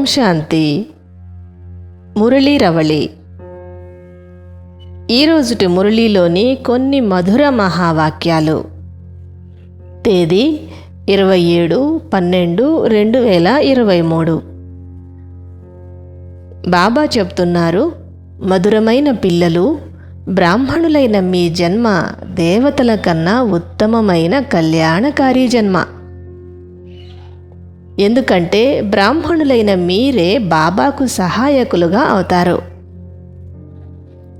ఓం శాంతి. మురళీ రవళి ఈరోజుటి మురళీలోని కొన్ని మధుర మహావాక్యాలు. తేదీ ఇరవై ఏడు పన్నెండు రెండు వేల ఇరవై మూడు. బాబా చెప్తున్నారు మధురమైన పిల్లలు బ్రాహ్మణులైన మీ జన్మ దేవతల కన్నా ఉత్తమమైన కళ్యాణకారి జన్మ. ఎందుకంటే బ్రాహ్మణులైన మీరే బాబాకు సహాయకులుగా అవుతారు.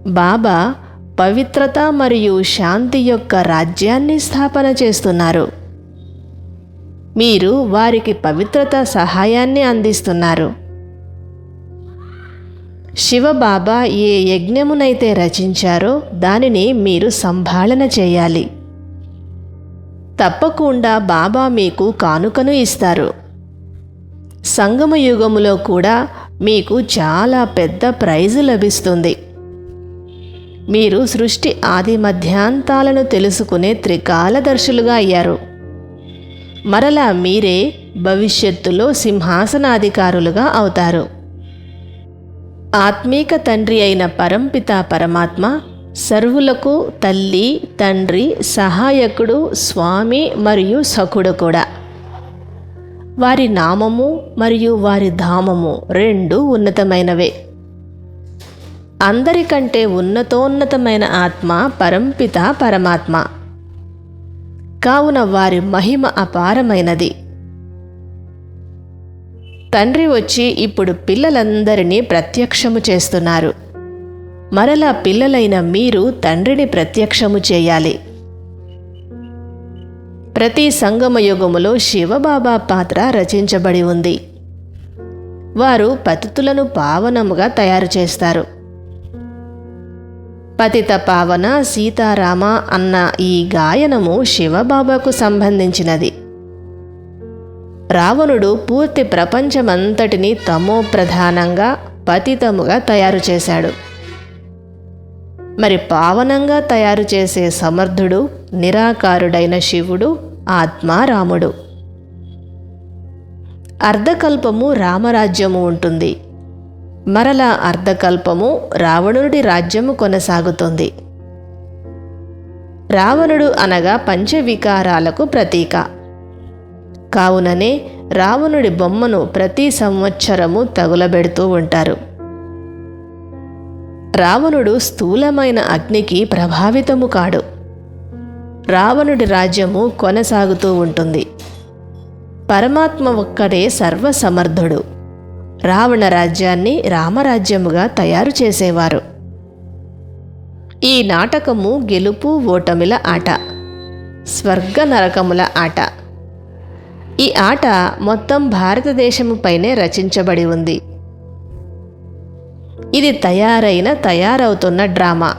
బాబా పవిత్రత మరియు శాంతి యొక్క రాజ్యాన్ని స్థాపన చేస్తున్నారు. మీరు వారికి పవిత్రత సహాయాన్ని అందిస్తున్నారు. శివబాబా ఏ యజ్ఞమునైతే రచించారో దానిని మీరు సంభాళన చేయాలి. తప్పకుండా బాబా మీకు కానుకను ఇస్తారు. సంగమ యుగములో కూడా మీకు చాలా పెద్ద ప్రైజు లభిస్తుంది. మీరు సృష్టి ఆది మధ్యాంతాలను తెలుసుకునే త్రికాలదర్శులుగా అయ్యారు. మరలా మీరే భవిష్యత్తులో సింహాసనాధికారులుగా అవుతారు. ఆత్మీక తండ్రి అయిన పరంపిత పరమాత్మ సర్వులకు తల్లి తండ్రి సహాయకుడు స్వామి మరియు సఖుడు కూడా. వారి నామము మరియు వారి ధామము రెండు ఉన్నతమైనవే. అందరికంటే ఉన్నతోన్నతమైన ఆత్మ పరంపిత పరమాత్మ. కావున వారి మహిమ అపారమైనది. తండ్రి వచ్చి ఇప్పుడు పిల్లలందరినీ ప్రత్యక్షము చేస్తున్నారు. మరలా పిల్లలైన మీరు తండ్రిని ప్రత్యక్షము చేయాలి. ప్రతి సంగమ యుగములో శివబాబా పాత్ర రచించబడి ఉంది. వారు పతితులను పావనముగా తయారు చేస్తారు. పతిత పావన సీతారామ అన్న ఈ గాయనము శివబాబాకు సంబంధించినది. రావణుడు పూర్తి ప్రపంచమంతటిని తమో ప్రధానంగా పతితముగా తయారు చేశాడు. మరి పావనంగా తయారు చేసే సమర్థుడు నిరాకారుడైన శివుడు ఆత్మారాముడు. అర్ధకల్పము రామరాజ్యము ఉంటుంది. మరల అర్ధకల్పము రావణుడి రాజ్యము కొనసాగుతుంది. రావణుడు అనగా పంచవికారాలకు ప్రతీక. కావుననే రావణుడి బొమ్మను ప్రతి సంవత్సరము తగులబెడుతూ ఉంటారు. రావణుడు స్థూలమైన అగ్నికి ప్రభావితము కాడు. రావణుడి రాజ్యము కొనసాగుతూ ఉంటుంది. పరమాత్మ ఒక్కడే సర్వసమర్థుడు. రావణ రాజ్యాన్ని రామరాజ్యముగా తయారు చేసేవారు. ఈ నాటకము గెలుపు ఓటమిల ఆట స్వర్గ నరకముల ఆట. ఈ ఆట మొత్తం భారతదేశముపైనే రచించబడి ఉంది. ఇది తయారైన తయారవుతున్న డ్రామా.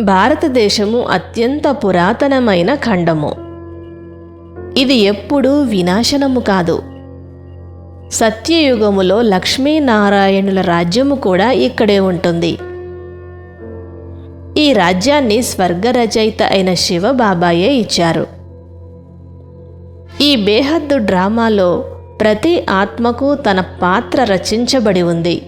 భారతదేశము అత్యంత పురాతనమైన ఖండము. ఇది ఎప్పుడూ వినాశనము కాదు. సత్యయుగములో లక్ష్మీనారాయణుల రాజ్యము కూడా ఇక్కడే ఉంటుంది. ఈ రాజ్యాన్ని స్వర్గరచయిత అయిన శివబాబాయే ఇచ్చారు. ఈ బేహద్దు డ్రామాలో ప్రతి ఆత్మకు తన పాత్ర రచించబడి ఉంది.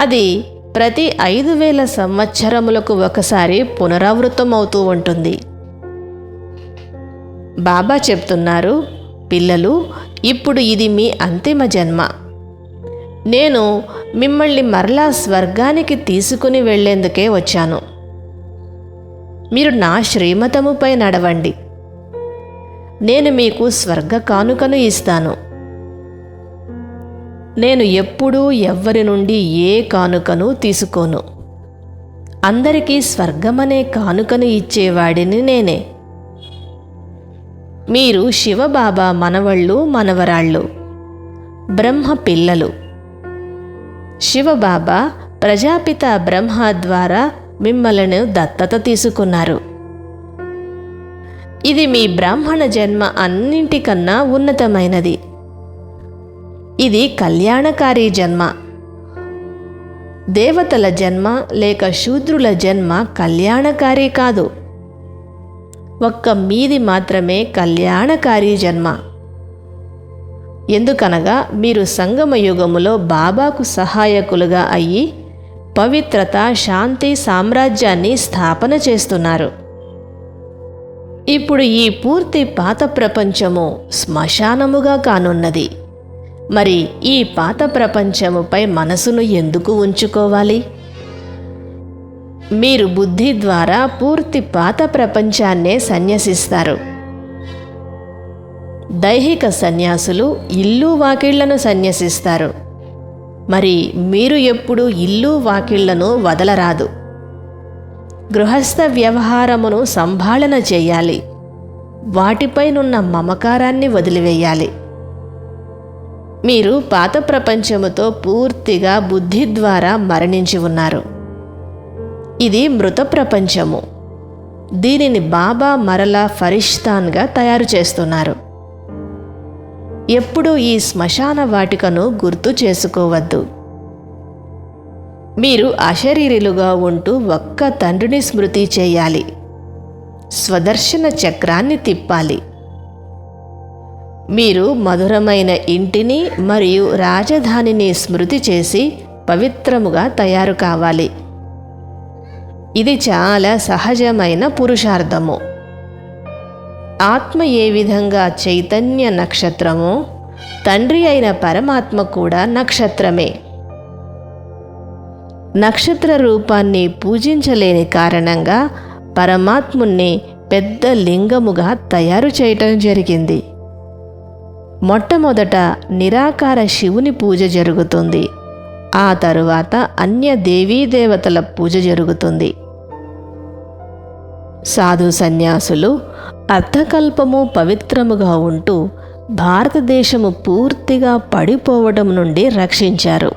అది ప్రతి ఐదు వేల సంవత్సరములకు ఒకసారి పునరావృతం అవుతూ ఉంటుంది. బాబా చెప్తున్నారు పిల్లలు ఇప్పుడు ఇది మీ అంతిమ జన్మ. నేను మిమ్మల్ని మరలా స్వర్గానికి తీసుకుని వెళ్ళేందుకే వచ్చాను. మీరు నా శ్రీమతముపై నడవండి. నేను మీకు స్వర్గ కానుకను ఇస్తాను. నేను ఎప్పుడూ ఎవ్వరి నుండి ఏ కానుకను తీసుకోను. అందరికీ స్వర్గమనే కానుకను ఇచ్చేవాడిని నేనే. మీరు శివబాబా మనవళ్ళు మనవరాళ్ళు బ్రహ్మ పిల్లలు. శివబాబా ప్రజాపిత బ్రహ్మ ద్వారా మిమ్మలను దత్తత తీసుకున్నారు. ఇది మీ బ్రాహ్మణ జన్మ అన్నింటికన్నా ఉన్నతమైనది. ఇది కళ్యాణకారి జన్మ. దేవతల జన్మ లేక శూద్రుల జన్మ కళ్యాణకారి కాదు. ఒక్క మీది మాత్రమే కళ్యాణకారి జన్మ. ఎందుకనగా మీరు సంగమ యుగములో బాబాకు సహాయకులుగా అయ్యి పవిత్రత శాంతి సామ్రాజ్యాన్ని స్థాపన చేస్తున్నారు. ఇప్పుడు ఈ పూర్తి పాత ప్రపంచము శ్మశానముగా కానున్నది. మరి ఈ పాత ప్రపంచముపై మనసును ఎందుకు ఉంచుకోవాలి? మీరు బుద్ధి ద్వారా పూర్తి పాత ప్రపంచాన్నే సన్యసిస్తారు. దైహిక సన్యాసులు ఇల్లు వాకిళ్ళను సన్యసిస్తారు. మరి మీరు ఎప్పుడు ఇల్లు వాకిళ్ళను వదలరాదు. గృహస్థ వ్యవహారమును సంభాళన చేయాలి. వాటిపైనున్న మమకారాన్ని వదిలివేయాలి. మీరు పాత ప్రపంచముతో పూర్తిగా బుద్ధి ద్వారా మరణించి ఉన్నారు. ఇది మృత ప్రపంచము. దీనిని బాబా మరలా ఫరిష్తాన్గా తయారు చేస్తున్నారు. ఎప్పుడూ ఈ శ్మశాన వాటికను గుర్తు చేసుకోవద్దు. మీరు అశరీరులుగా ఉంటూ ఒక్క తండ్రిని స్మృతి చేయాలి. స్వదర్శన చక్రాన్ని తిప్పాలి. మీరు మధురమైన ఇంటిని మరియు రాజధానిని స్మృతి చేసి పవిత్రముగా తయారు కావాలి. ఇది చాలా సహజమైన పురుషార్థము. ఆత్మ ఏ విధంగా చైతన్య నక్షత్రమో తండ్రి అయిన పరమాత్మ కూడా నక్షత్రమే. నక్షత్ర రూపాన్ని పూజించలేని కారణంగా పరమాత్ముణ్ణి పెద్ద లింగముగా తయారు చేయటం జరిగింది. మొట్టమొదట నిరాకార శివుని పూజ జరుగుతుంది. ఆ తరువాత అన్య దేవీదేవతల పూజ జరుగుతుంది. సాధు సన్యాసులు అర్థకల్పము పవిత్రముగా ఉంటూ భారతదేశము పూర్తిగా పడిపోవడం నుండి రక్షించారు.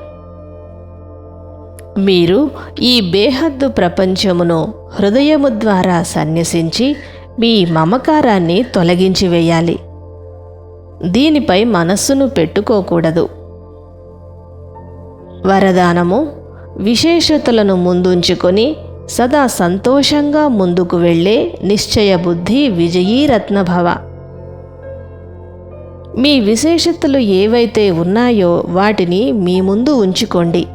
మీరు ఈ బేహద్దు ప్రపంచమును హృదయము ద్వారా సన్యసించి మీ మమకారాన్ని తొలగించి వేయాలి. దీనిపై మనస్సును పెట్టుకోకూడదు. వరదానము విశేషతలను ముందుంచుకొని సదా సంతోషంగా ముందుకు వెళ్ళే నిశ్చయ బుద్ధి విజయీరత్నభవ మీ విశేషతలు ఏవైతే ఉన్నాయో వాటిని మీ ముందు ఉంచుకోండి.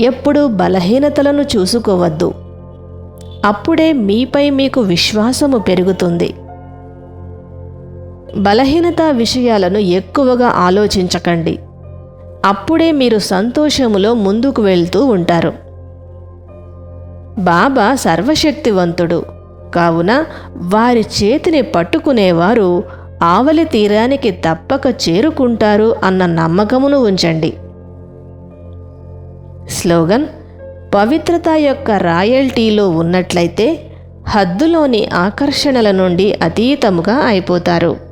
ఎప్పుడూ బలహీనతలను చూసుకోవద్దు. అప్పుడే మీపై మీకు విశ్వాసము పెరుగుతుంది. బలహీనత విషయాలను ఎక్కువగా ఆలోచించకండి. అప్పుడే మీరు సంతోషములో ముందుకు వెళ్తూ ఉంటారు. బాబా సర్వశక్తివంతుడు. కావున వారి చేతిని పట్టుకునేవారు ఆవలి తీరానికి తప్పక చేరుకుంటారు అన్న నమ్మకమును ఉంచండి. స్లోగన్ పవిత్రత యొక్క రాయల్టీలో ఉన్నట్లయితే హద్దులోని ఆకర్షణల నుండి అతీతముగా అయిపోతారు.